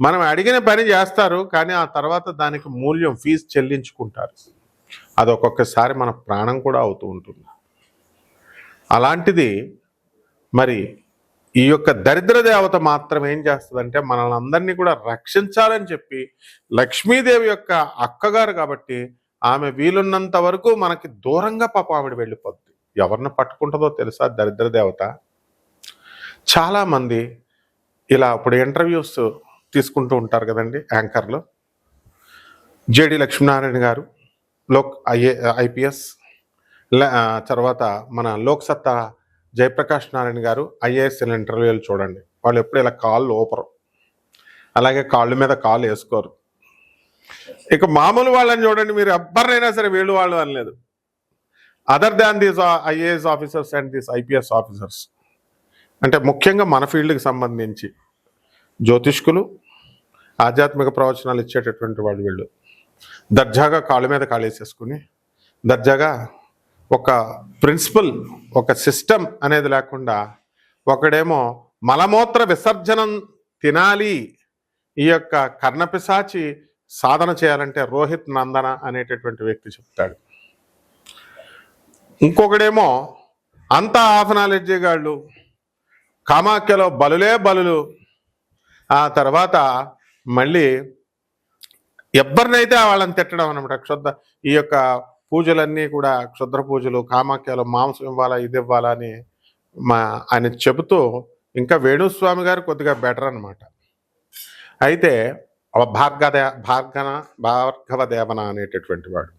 మనం అడిగిన పని చేస్తారు కానీ ఆ తర్వాత దానికి మూల్యం ఫీజు చెల్లించుకుంటారు. అది ఒక్కొక్కసారి మన ప్రాణం కూడా అవుతూ ఉంటుంది. అలాంటిది మరి ఈ యొక్క దరిద్ర దేవత మాత్రం ఏం చేస్తుందంటే మనల్ని అందరినీ కూడా రక్షించాలని చెప్పి లక్ష్మీదేవి యొక్క అక్కగారు కాబట్టి ఆమె వీలున్నంత వరకు మనకి దూరంగా పాప ఆవిడ వెళ్ళిపోద్ది. ఎవరిని పట్టుకుంటుందో తెలుసా దరిద్ర దేవత? చాలామంది ఇలా ఇప్పుడు ఇంటర్వ్యూస్ తీసుకుంటూ ఉంటారు కదండి యాంకర్లు. జేడి లక్ష్మీనారాయణ గారు లోక్ ఐఏ ఐపీఎస్ తర్వాత మన లోక్సత్తా జయప్రకాష్ నారాయణ గారు ఐఏఎస్ ఇంటర్వ్యూలు చూడండి. వాళ్ళు ఎప్పుడు ఇలా కాళ్ళు ఓపరు అలాగే కాళ్ళ మీద కాళ్ళు వేసుకోరు. ఇక మామూలు వాళ్ళని చూడండి మీరు ఎవ్వరినైనా సరే వీళ్ళు వాళ్ళు అనలేదు. Other than these IAS officers and these IPS officers అంటే ముఖ్యంగా మన ఫీల్డ్కి సంబంధించి. జ్యోతిష్కులు ఆధ్యాత్మిక ప్రవచనాలు ఇచ్చేటటువంటి వాళ్ళు వీళ్ళు. దర్జాగా కాళ్ళ మీద కాళేసేసుకుని దర్జాగా ఒక ప్రిన్సిపల్ ఒక సిస్టమ్ అనేది లేకుండా ఒకడేమో మలమూత్ర విసర్జనం తినాలి ఈ యొక్క కర్ణపిశాచి సాధన చేయాలంటే రోహిత్ నందన అనేటటువంటి వ్యక్తి చెప్తాడు. ఇంకొకడేమో అంత హాఫ్ నాలెడ్జీ గాళ్ళు కామాఖ్యలో బలులే బలులు ఆ తర్వాత మళ్ళీ ఎవరినైతే వాళ్ళని తిట్టడం అనమాట క్షుద్ర ఈ యొక్క పూజలన్నీ కూడా క్షుద్ర పూజలు కామాఖ్యలు మాంసం ఇవ్వాలా ఇది ఇవ్వాలా అని మా ఆయన చెబుతూ ఇంకా వేణుస్వామి గారు కొద్దిగా బెటర్ అనమాట. అయితే భార్గదే భార్గన భార్గవ దేవన అనేటటువంటి వాడు.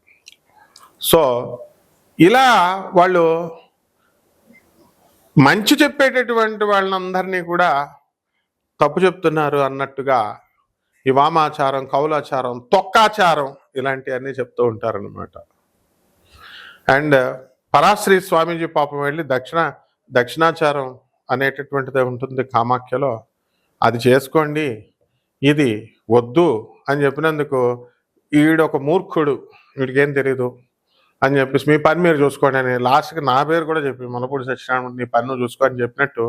సో ఇలా వాళ్ళు మంచి చెప్పేటటువంటి వాళ్ళందరినీ కూడా తప్పు చెప్తున్నారు అన్నట్టుగా ఈ వామాచారం కౌలాచారం తొక్కాచారం ఇలాంటివన్నీ చెప్తూ ఉంటారనమాట అండ్ పరాశ్రీ స్వామీజీ పాపం వెళ్ళి దక్షిణ దక్షిణాచారం అనేటటువంటిది ఉంటుంది కామాఖ్యలో. అది చేసుకోండి ఇది వద్దు అని చెప్పినందుకు ఈడొక ఒక మూర్ఖుడు వీడికేం తెలీదు అని చెప్పేసి మీ పని మీరు చూసుకోండి అని లాస్ట్కి నా పేరు కూడా చెప్పి మనపూడి సత్యనారాయణ నీ పని నువ్వు చూసుకో అని చెప్పినట్టు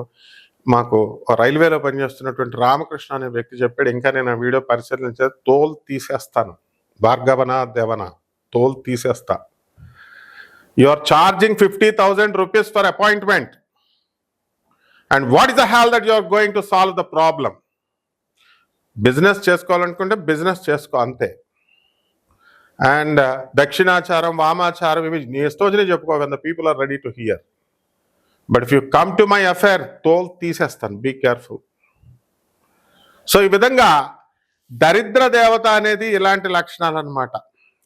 మాకు రైల్వేలో పనిచేస్తున్నటువంటి రామకృష్ణ అనే వ్యక్తి చెప్పాడు ఇంకా నేను ఆ వీడియో పరిశీలించే తోలు తీసేస్తాను. భార్గవన దేవన తోలు తీసేస్తా. You are charging fifty thousand rupees for appointment and what is the hell that you are going to solve the problem business చేసుకోవాలనుకుంటే బిజినెస్ చేసుకో అంతే. అండ్ uh, దక్షిణాచారం వామాచారం ఇవి నీ ఇష్టం చెప్పుకో the people are ready to hear but if you come to my affair తోల్ తీసేస్తాను. Be careful so ఈ విధంగా దరిద్ర దేవత అనేది ఇలాంటి లక్షణాలు అనమాట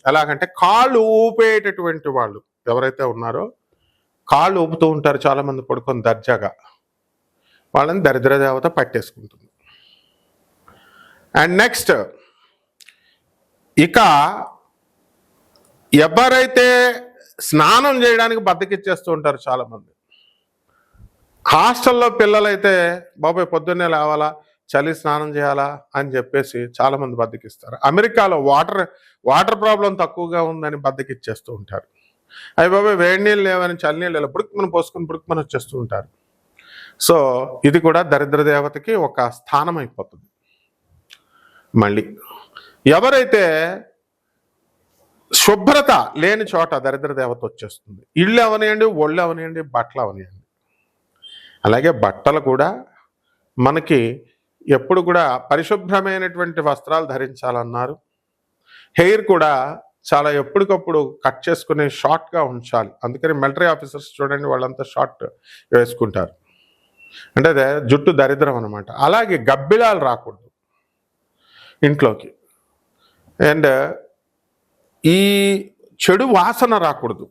ఎలాగంటే కాళ్ళు ఊపేటటువంటి వాళ్ళు. ఎవరైతే ఉన్నారో కాళ్ళు ఊపుతూ ఉంటారు చాలామంది పడుకొని దర్జాగా. వాళ్ళని దరిద్ర దేవత పట్టేసుకుంటుంది. అండ్ నెక్స్ట్ ఇక ఎవరైతే స్నానం చేయడానికి బద్దకిచ్చేస్తూ ఉంటారు చాలామంది హాస్టల్లో పిల్లలైతే బాబాయ్ పొద్దున్నే లేవాలా? చలి స్నానం చేయాలా? అని చెప్పేసి చాలామంది బద్దకిస్తారు. అమెరికాలో వాటర్ వాటర్ ప్రాబ్లం తక్కువగా ఉందని బద్దకిచ్చేస్తూ ఉంటారు. అవి బాబాయ్ వేడి నీళ్ళు లేవని చలి నీళ్ళు లేవు. పుడుకుమని పోసుకుని పుడుకుమని వచ్చేస్తూ ఉంటారు. సో ఇది కూడా దరిద్ర దేవతకి ఒక స్థానం అయిపోతుంది. మళ్ళీ ఎవరైతే శుభ్రత లేని చోట దరిద్ర దేవత వచ్చేస్తుంది? ఇళ్ళు అవనియండి ఒళ్ళు అవనియండి బట్టలు అవనియండి. అలాగే బట్టలు కూడా మనకి ఎప్పుడు కూడా పరిశుభ్రమైనటువంటి వస్త్రాలు ధరించాలన్నారు. హెయిర్ కూడా చాలా ఎప్పటికప్పుడు కట్ చేసుకునే షార్ట్గా ఉంచాలి. అందుకని మిలిటరీ ఆఫీసర్స్ చూడండి వాళ్ళంతా షార్ట్ వేసుకుంటారు. అంటే అదే జుట్టు దరిద్రం అనమాట అలాగే గబ్బిలాలు రాకూడదు ఇంట్లోకి. అండ్ ఈ చెడు వాసన రాకూడదు.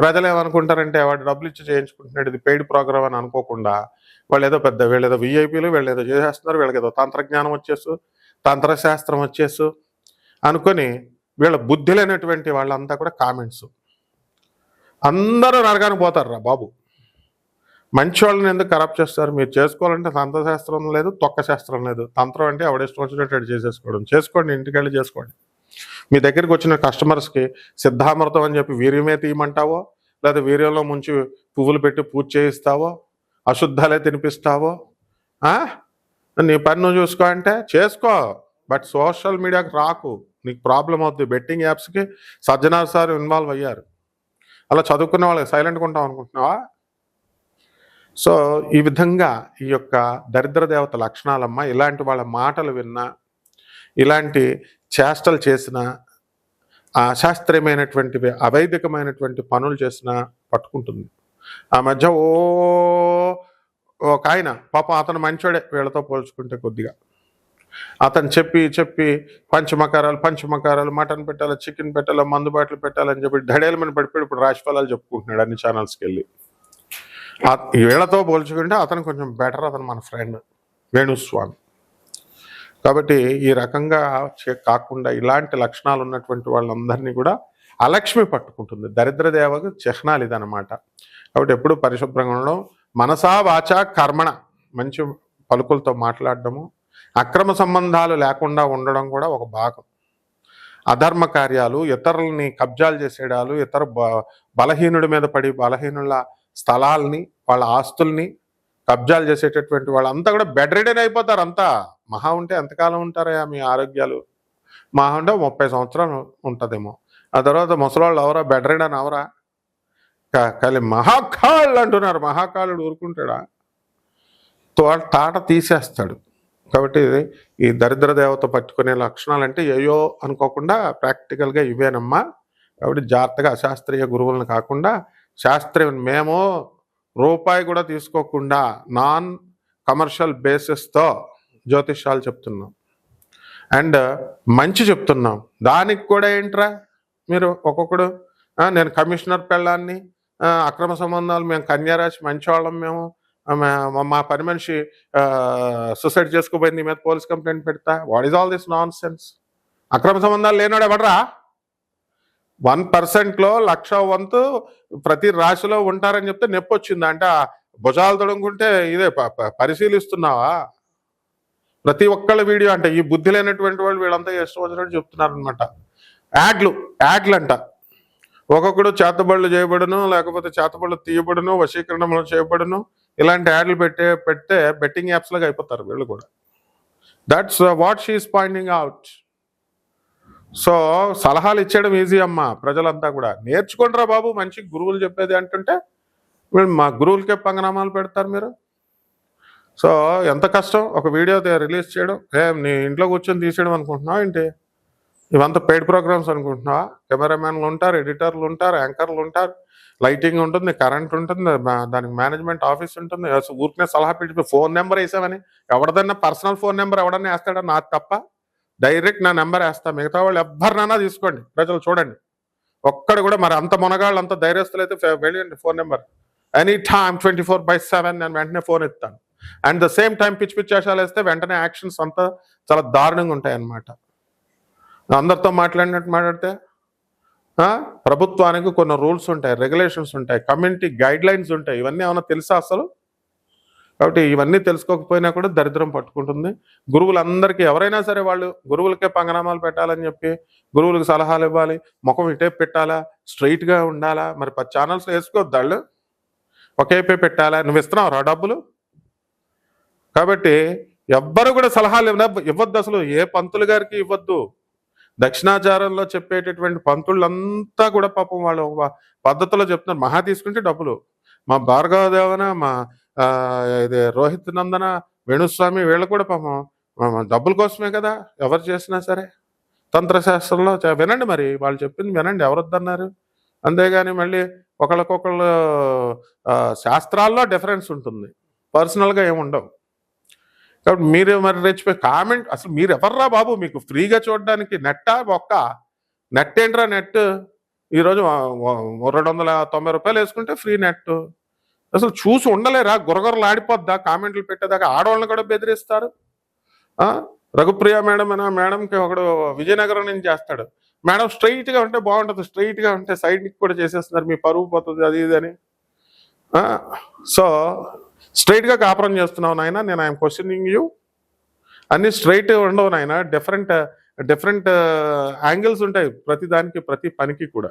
ప్రజలు ఏమనుకుంటారంటే వాడు డబ్బులు ఇచ్చి చేయించుకుంటున్నాడు ఇది పెయిడ్ ప్రోగ్రామ్ అని అనుకోకుండా వాళ్ళు ఏదో పెద్ద వీళ్ళు ఏదో విఐపీలు వీళ్ళు ఏదో చేసేస్తున్నారు వీళ్ళకి ఏదో తంత్రజ్ఞానం వచ్చేసు తంత్రశాస్త్రం వచ్చేసు అనుకొని వీళ్ళ బుద్ధి లేనటువంటి వాళ్ళంతా కూడా కామెంట్స్. అందరూ నరగాని పోతారు రా బాబు. మంచి వాళ్ళని ఎందుకు కరప్ట్ చేస్తారు? మీరు చేసుకోవాలంటే తంత్రశాస్త్రం లేదు తొక్క శాస్త్రం లేదు. తంత్రం అంటే ఎవడిష్టం వచ్చినట్టు చేసేసుకోవడం. చేసుకోండి ఇంటికెళ్ళి చేసుకోండి. మీ దగ్గరికి వచ్చిన కస్టమర్స్కి సిద్ధామృతం అని చెప్పి వీర్యమే తీయమంటావో? లేదా వీర్యంలో ముంచి పువ్వులు పెట్టి పూజ చేయిస్తావో? అశుద్ధాలే తినిపిస్తావో? నీ పని నువ్వు చూసుకో అంటే చేసుకో. బట్ సోషల్ మీడియాకి రాకు. నీకు ప్రాబ్లం అవుతుంది బెట్టింగ్ యాప్స్కి సజ్జనార్ సార్ ఇన్వాల్వ్ అయ్యారు. అలా చదువుకున్న వాళ్ళకి సైలెంట్గా ఉంటాం అనుకుంటున్నావా? సో ఈ విధంగా ఈ యొక్క దరిద్ర దేవత లక్షణాలమ్మ ఇలాంటి వాళ్ళ మాటలు విన్నా ఇలాంటి చేష్టలు చేసినా అశాస్త్రీయమైనటువంటి అవైదికమైనటువంటి పనులు చేసినా పట్టుకుంటుంది. ఆ మధ్య ఓ ఒక ఆయన పాపం అతను మంచోడే వీళ్ళతో పోల్చుకుంటే కొద్దిగా. అతను చెప్పి చెప్పి పంచమకారాలు పంచమకారాలు మటన్ పెట్టాలి చికెన్ పెట్టాలి మందు బాటలు పెట్టాలని చెప్పి ధడేలమని పడిపోయి ఇప్పుడు రాశిఫలాలు చెప్పుకుంటున్నాడు అన్ని ఛానల్స్కి వెళ్ళి. వీళ్ళతో పోల్చుకుంటే అతను కొంచెం బెటర్ అతను మన ఫ్రెండ్ వేణుస్వామి. కాబట్టి ఈ రకంగా చే- కాకుండా ఇలాంటి లక్షణాలు ఉన్నటువంటి వాళ్ళందరినీ కూడా అలక్ష్మి పట్టుకుంటుంది. దరిద్ర దేవకు చిహ్నాలు ఇదనమాట కాబట్టి ఎప్పుడు పరిశుభ్రంగా ఉండడం మనసా వాచ కర్మణ మంచి పలుకులతో మాట్లాడడము అక్రమ సంబంధాలు లేకుండా ఉండడం కూడా ఒక భాగం. అధర్మ కార్యాలు ఇతరులని కబ్జాలు చేసేయడాలు ఇతర బ బలహీనుడి మీద పడి బలహీనుల స్థలాల్ని వాళ్ళ ఆస్తుల్ని కబ్జాలు చేసేటటువంటి వాళ్ళంతా కూడా బెడ్ రిడెన్ అయిపోతారు అంతా. మహా ఉంటే ఎంతకాలం ఉంటారయా మీ ఆరోగ్యాలు? మహా ఉంటే ముప్పై సంవత్సరాలు ఉంటుందేమో. ఆ తర్వాత ముసలాళ్ళు అవరా బెడ్ రిడెన్ అవరా కానీ మహాకాళ్ళు అంటున్నారు. మహాకాళుడు ఊరుకుంటాడా? తోట తాట తీసేస్తాడు. కాబట్టి ఈ దరిద్ర దేవత పట్టుకునే లక్షణాలు అంటే ఏయో అనుకోకుండా ప్రాక్టికల్గా ఇవేనమ్మా. కాబట్టి జాగ్రత్తగా అశాస్త్రీయ గురువులను కాకుండా శాస్త్రీయ మేము రూపాయి కూడా తీసుకోకుండా నాన్ కమర్షియల్ బేసిస్తో జ్యోతిష్యాలు చెప్తున్నాం. అండ్ మంచి చెప్తున్నాం. దానికి కూడా ఏంట్రా? మీరు ఒక్కొక్కడు నేను కమిషనర్ పెళ్ళాన్ని అక్రమ సంబంధాలు మేము కన్యారాశి మంచివాళ్ళం మేము మా- పని మనిషి సూసైడ్ చేసుకోబోయింది మీద పోలీస్ కంప్లైంట్ పెడతా. What is all this nonsense అక్రమ సంబంధాలు లేనాడు ఎవడరా? వన్ పర్సెంట్లో లక్ష వంతు ప్రతి రాశిలో ఉంటారని చెప్తే నొప్పి వచ్చింది అంటే భుజాలు తొడుగుంటే ఇదే పరిశీలిస్తున్నావా? ప్రతి ఒక్కళ్ళ వీడియో అంటే ఈ బుద్ధి లేనటువంటి వాళ్ళు వీళ్ళంతా ఇష్టం వచ్చినట్టు చెప్తున్నారనమాట యాడ్లు యాడ్లు అంట ఒక్కొక్కడు చేతబడులు చేయబడును లేకపోతే చేతబడులు తీయబడును వశీకరణములు చేయబడును ఇలాంటి యాడ్లు పెట్టే పెడితే బెట్టింగ్ యాప్స్లాగా అయిపోతారు వీళ్ళు కూడా. That's what she's pointing out so సలహాలు ఇచ్చేయడం ఈజీ అమ్మా ప్రజలంతా కూడా. నేర్చుకుంటారా బాబు మంచి గురువులు చెప్పేది అంటుంటే మా గురువులకే పంగనామాలు పెడతారు మీరు. సో ఎంత కష్టం ఒక వీడియో రిలీజ్ చేయడం. ఏ నీ ఇంట్లో కూర్చొని తీసేయడం అనుకుంటున్నావు ఏంటి? ఇవంతా పెయిడ్ ప్రోగ్రామ్స్ అనుకుంటున్నావా? కెమెరామ్యాన్లు ఉంటారు ఎడిటర్లు ఉంటారు యాంకర్లు ఉంటారు. లైటింగ్ ఉంటుంది కరెంట్ ఉంటుంది దానికి మేనేజ్మెంట్ ఆఫీస్ ఉంటుంది. ఊరికనే సలహా పిలిచిపోయి ఫోన్ నెంబర్ వేసామని ఎవడదన్నా పర్సనల్ ఫోన్ నెంబర్ ఎవడన్నా వేస్తాడా? నాకు తప్ప. డైరెక్ట్ నా నెంబర్ వేస్తా. మిగతా వాళ్ళు ఎవరినైనా తీసుకోండి. ప్రజలు చూడండి. ఒక్కడ కూడా మరి అంత మునగాళ్ళు అంత ధైర్యస్తులు అయితే వెళ్ళండి phone number. Any time twenty four by seven నేను వెంటనే ఫోన్ ఎత్తాను. అండ్ ద సేమ్ టైం పిచ్చి పిచ్చి వేషాలు వేస్తే వెంటనే యాక్షన్స్ అంతా చాలా దారుణంగా ఉంటాయి అన్నమాట అందరితో మాట్లాడినట్టు మాట్లాడితే ప్రభుత్వానికి కొన్ని రూల్స్ ఉంటాయి రెగ్యులేషన్స్ ఉంటాయి కమ్యూనిటీ గైడ్ లైన్స్ ఉంటాయి. ఇవన్నీ ఏమైనా తెలుసా అసలు? కాబట్టి ఇవన్నీ తెలుసుకోకపోయినా కూడా దరిద్రం పట్టుకుంటుంది. గురువులందరికీ ఎవరైనా సరే వాళ్ళు గురువులకే పంగనామాలు పెట్టాలని చెప్పి గురువులకు సలహాలు ఇవ్వాలి ముఖం ఇటే పెట్టాలా స్ట్రైట్గా ఉండాలా? మరి పది ఛానల్స్ వేసుకోవద్దు వాళ్ళు ఒకేపే పెట్టాలా? నువ్వు ఇస్తున్నావు రా డబ్బులు? కాబట్టి ఎవ్వరు కూడా సలహాలు ఇవ్వ- ఇవ్వద్దు అసలు. ఏ పంతులు గారికి ఇవ్వద్దు. దక్షిణాచారంలో చెప్పేటటువంటి పంతులంతా కూడా పాపం వాళ్ళు పద్ధతిలో చెప్తున్నారు. మహా తీసుకుంటే డబ్బులు. మా భార్గవ దేవన మా ఇది రోహిత్ నందన వేణుస్వామి వీళ్ళు కూడా పాపం డబ్బుల కోసమే కదా ఎవరు చేసినా సరే. తంత్రశాస్త్రంలో వినండి మరి వాళ్ళు చెప్పింది వినండి ఎవరు వద్దన్నారు అంతేగాని మళ్ళీ ఒకళ్ళకొకళ్ళు శాస్త్రాల్లో డిఫరెన్స్ ఉంటుంది పర్సనల్గా ఏముండవు కాబట్టి మీరు మరి రెచ్చిపోయి కామెంట్ అసలు మీరు ఎవర్రా బాబు మీకు ఫ్రీగా చూడడానికి నెట్టా ఒక్క నెట్ ఏంట్రా నెట్ ఈరోజు రెండు వందల తొంభై రూపాయలు వేసుకుంటే ఫ్రీ నెట్ అసలు చూసి ఉండలేరా? గురగొరలు ఆడిపోద్దా కామెంట్లు పెట్టేదాకా ఆడవాళ్ళని కూడా బెదిరిస్తారు. రఘుప్రియ మేడం అనే మేడంకి ఒకడు విజయనగరం నుంచి చేస్తాడు. మేడం స్ట్రైట్గా ఉంటే బాగుంటుంది స్ట్రైట్గా ఉంటే సైడ్కి కూడా చేసేస్తున్నారు మీ పరువు పోతుంది అది ఇది అని. సో స్ట్రైట్గా కాపురం చేస్తున్నావు నాయన నేను ఐఎమ్ క్వశ్చనింగ్ యూ. అన్ని స్ట్రైట్ ఉండవు నాయన డిఫరెంట్ డిఫరెంట్ యాంగిల్స్ ఉంటాయి ప్రతి దానికి ప్రతి పనికి కూడా.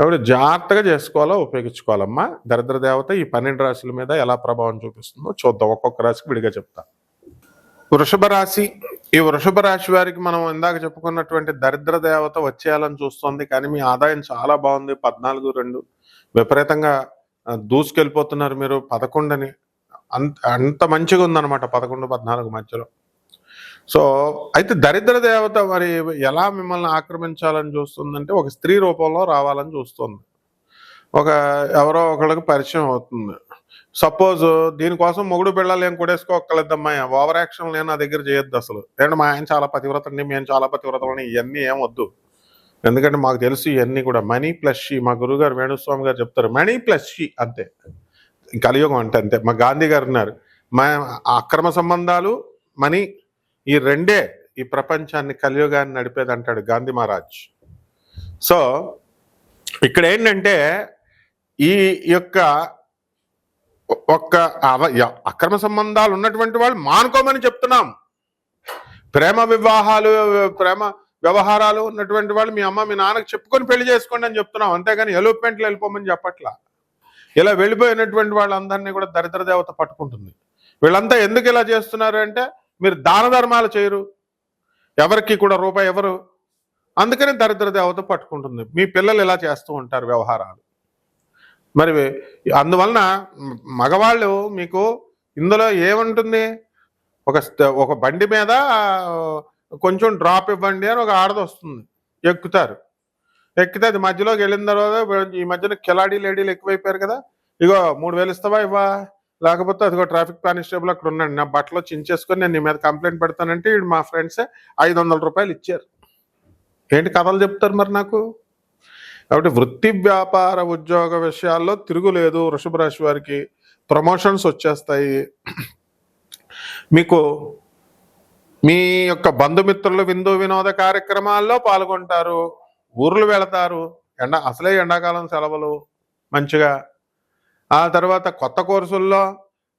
కాబట్టి జాగ్రత్తగా చేసుకోవాలా ఉపయోగించుకోవాలమ్మా? దరిద్ర దేవత ఈ పన్నెండు రాశుల మీద ఎలా ప్రభావం చూపిస్తుందో చూద్దాం. ఒక్కొక్క రాశికి విడిగా చెప్తా. వృషభ రాశి ఈ వృషభ రాశి వారికి మనం ఇందాక చెప్పుకున్నటువంటి దరిద్ర దేవత వచ్చేయాలని చూస్తోంది. కానీ మీ ఆదాయం చాలా బాగుంది. పద్నాలుగు రెండు విపరీతంగా దూసుకెళ్ళిపోతున్నారు మీరు పదకొండని. అంత అంత మంచిగా ఉందన్నమాట పదకొండు పద్నాలుగు మధ్యలో. సో అయితే దరిద్ర దేవత మరి ఎలా మిమ్మల్ని ఆక్రమించాలని చూస్తుందంటే ఒక స్త్రీ రూపంలో రావాలని చూస్తుంది. ఒక ఎవరో ఒకళ్ళకి పరిచయం అవుతుంది. సపోజ్ దీనికోసం మొగుడు పిల్లలు ఏం కొడేసుకోగలద్దమ్మా ఓవర్ యాక్షన్ లేని నా దగ్గర చేయొద్దు అసలు. ఏంటంటే మా ఆయన చాలా పతివ్రత అండి మేము చాలా పతివ్రతలని ఇవన్నీ ఏం వద్దు. ఎందుకంటే మాకు తెలుసు ఇవన్నీ కూడా. మనీ ప్లస్ షీ మా గురుగారు వేణుస్వామి గారు చెప్తారు మనీ ప్లస్ షీ అంతే. కలియుగం అంటే అంతే. మా గాంధీ గారు ఉన్నారు. మా అక్రమ సంబంధాలు మనీ ఈ రెండే ఈ ప్రపంచాన్ని కలియుగాన్ని నడిపేది అంటాడు గాంధీ మహారాజ్. సో ఇక్కడ ఏంటంటే ఈ యొక్క ఒక్క అక్రమ సంబంధాలు ఉన్నటువంటి వాళ్ళు మానుకోమని చెప్తున్నాం. ప్రేమ వివాహాలు ప్రేమ వ్యవహారాలు ఉన్నటువంటి వాళ్ళు మీ అమ్మ మీ నాన్నకి చెప్పుకొని పెళ్ళి చేసుకోండి అని చెప్తున్నాం. అంతేగాని ఎలోప్మెంట్లు వెళ్ళిపోమని చెప్పట్లా. ఇలా వెళ్ళిపోయినటువంటి వాళ్ళందరినీ కూడా దరిద్ర దేవత పట్టుకుంటుంది. వీళ్ళంతా ఎందుకు ఇలా చేస్తున్నారు అంటే మీరు దాన ధర్మాలు చేయరు. ఎవరికి కూడా రూపాయి ఎవరు. అందుకని దరిద్ర దేవత పట్టుకుంటుంది. మీ పిల్లలు ఇలా చేస్తూ ఉంటారు వ్యవహారాలు. మరి అందువలన మగవాళ్ళు మీకు ఇందులో ఏముంటుంది? ఒక స్ట- ఒక బండి మీద కొంచెం డ్రాప్ ఇవ్వండి అని ఒక ఆడది వస్తుంది. ఎక్కుతారు. ఎక్కితే అది మధ్యలోకి వెళ్ళిన తర్వాత ఈ మధ్యన కిలాడీ లేడీలు ఎక్కువైపోయారు కదా. ఇగో మూడు వేలు ఇస్తావా ఇవ్వా? లేకపోతే అదిగో ట్రాఫిక్ కానిస్టేబుల్ అక్కడ ఉన్నాడు. నా బట్టలో చించేసుకొని నేను నీ మీద కంప్లైంట్ పెడతానంటే వీడు మా ఫ్రెండ్సే ఐదు వందల రూపాయలు ఇచ్చారు. ఏంటి కథలు చెప్తారు మరి నాకు? కాబట్టి వృత్తి వ్యాపార ఉద్యోగ విషయాల్లో తిరుగులేదు వృషభ రాశి వారికి. ప్రమోషన్స్ వచ్చేస్తాయి. మీకు మీ యొక్క బంధుమిత్రులు విందు వినోద కార్యక్రమాల్లో పాల్గొంటారు. ఊర్లు వెళతారు. ఎండ అసలే ఎండాకాలం సెలవులు. మంచిగా ఆ తర్వాత కొత్త కోర్సుల్లో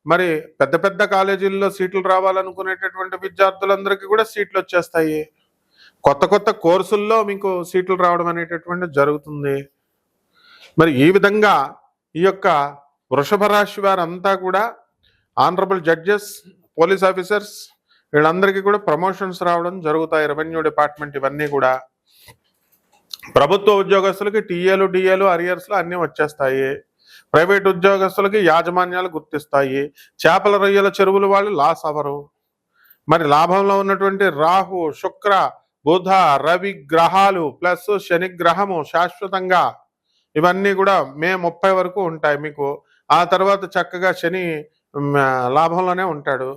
మరి పెద్ద పెద్ద కాలేజీల్లో సీట్లు రావాలనుకునేటటువంటి విద్యార్థులందరికీ కూడా సీట్లు వచ్చేస్తాయి. కొత్త కొత్త కోర్సుల్లో మీకు సీట్లు రావడం అనేటటువంటి జరుగుతుంది. మరి ఈ విధంగా ఈ యొక్క వృషభ రాశి వారంతా కూడా ఆనరబుల్ జడ్జెస్ పోలీస్ ఆఫీసర్స్ వీళ్ళందరికీ కూడా ప్రమోషన్స్ రావడం జరుగుతాయి. రెవెన్యూ డిపార్ట్మెంట్ ఇవన్నీ కూడా. ప్రభుత్వ ఉద్యోగస్తులకి టీఏలు డిఏలు అరియర్స్లు అన్నీ వచ్చేస్తాయి. ప్రైవేట్ ఉద్యోగస్తులకి యాజమాన్యాలు గుర్తిస్తాయి. చేపల రొయ్యల చెరువులు వాళ్ళు లాస్ అవరు మరి లాభంలో ఉన్నటువంటి రాహు శుక్ర బుధ రవి గ్రహాలు ప్లస్ శని గ్రహము శాశ్వతంగా ఇవన్నీ కూడా మే ముప్పై వరకు ఉంటాయి మీకు. ఆ తర్వాత చక్కగా శని లాభంలోనే ఉంటాడు.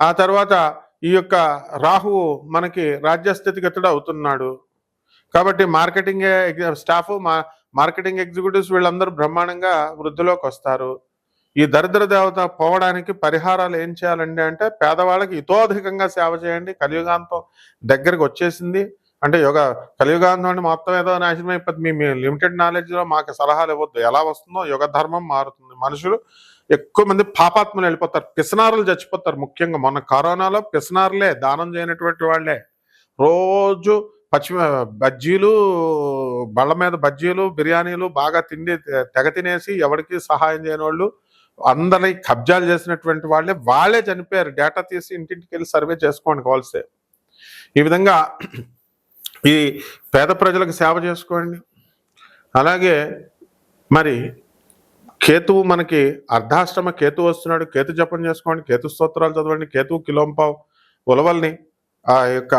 ఆ తర్వాత ఈ యొక్క రాహువు మనకి రాజ్యస్థితిగతుడు అవుతున్నాడు. కాబట్టి మార్కెటింగ్ స్టాఫ్ మా మార్కెటింగ్ ఎగ్జిక్యూటివ్స్ వీళ్ళందరూ బ్రహ్మాండంగా వృద్ధిలోకి వస్తారు. ఈ దరిద్ర దేవత పోవడానికి పరిహారాలు ఏం చేయాలండి అంటే పేదవాళ్ళకి ఇతోధికంగా సేవ చేయండి. కలియుగాంతం దగ్గరికి వచ్చేసింది. అంటే యోగ కలియుగాంతం అంటే మొత్తం ఏదో నాశనం అయిపోతుంది. మీ లిమిటెడ్ నాలెడ్జ్లో మాకు సలహాలు ఇవ్వద్దు. ఎలా వస్తుందో యుగ ధర్మం మారుతుంది. మనుషులు ఎక్కువ మంది పాపాత్మలు వెళ్ళిపోతారు. పిసనారులు చచ్చిపోతారు ముఖ్యంగా. మొన్న కరోనాలో పిసనారులే దానం చేయనటువంటి వాళ్ళే. రోజు పచ్చి బజ్జీలు బళ్ళ మీద బజ్జీలు బిర్యానీలు బాగా తిండి తెగ తినేసి ఎవరికి సహాయం చేయని వాళ్ళు అందరి కబ్జాలు చేసినటువంటి వాళ్ళే వాళ్ళే చనిపోయారు. డేటా తీసి ఇంటింటికి వెళ్ళి సర్వే చేసుకోండి కావాల్సే ఈ విధంగా ఈ పేద ప్రజలకు సేవ చేసుకోండి. అలాగే మరి కేతువు మనకి అర్ధాష్టమ కేతు వస్తున్నాడు. కేతు జపం చేసుకోండి కేతు స్తోత్రాలు చదవండి కేతువు కిలోంపావు ఉలవల్ని ఆ యొక్క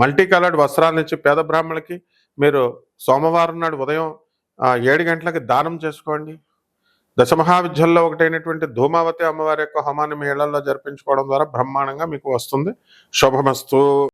మల్టీ కలర్డ్ వస్త్రాలు ఇచ్చి పేద బ్రాహ్మణులకి మీరు సోమవారం నాడు ఉదయం ఏడు గంటలకి దానం చేసుకోండి. దశమహావిద్యల్లో ఒకటైనటువంటి ధూమావతి అమ్మవారి యొక్క హోమాన్ని మీ ఇళ్ళలో జరిపించుకోవడం ద్వారా బ్రహ్మాండంగా మీకు వస్తుంది. శుభమస్తు.